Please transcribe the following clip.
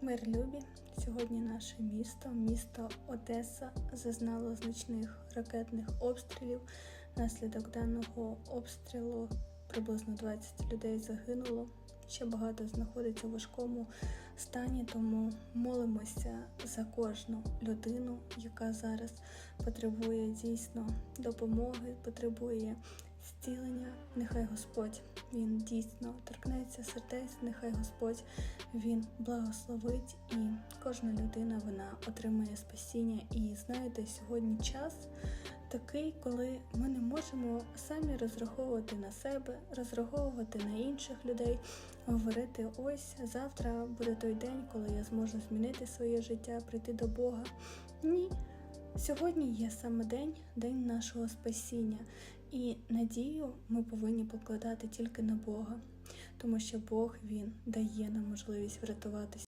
Мир любі. Сьогодні наше місто, місто Одеса, зазнало значних ракетних обстрілів. Наслідок даного обстрілу приблизно 20 людей загинуло. Ще багато знаходиться в важкому стані, тому молимося за кожну людину, яка зараз потребує дійсно допомоги, потребує зцілення. Нехай Господь він дійсно торкнеться сердець, нехай Господь він благословить, і кожна людина вона отримує спасіння. І знаєте, сьогодні час такий, коли ми не можемо самі розраховувати на себе, розраховувати на інших людей, говорити: ось завтра буде той день, коли я зможу змінити своє життя, прийти до Бога. Ні. Сьогодні є саме день, день нашого спасіння, і надію ми повинні покладати тільки на Бога, тому що Бог Він дає нам можливість врятуватися.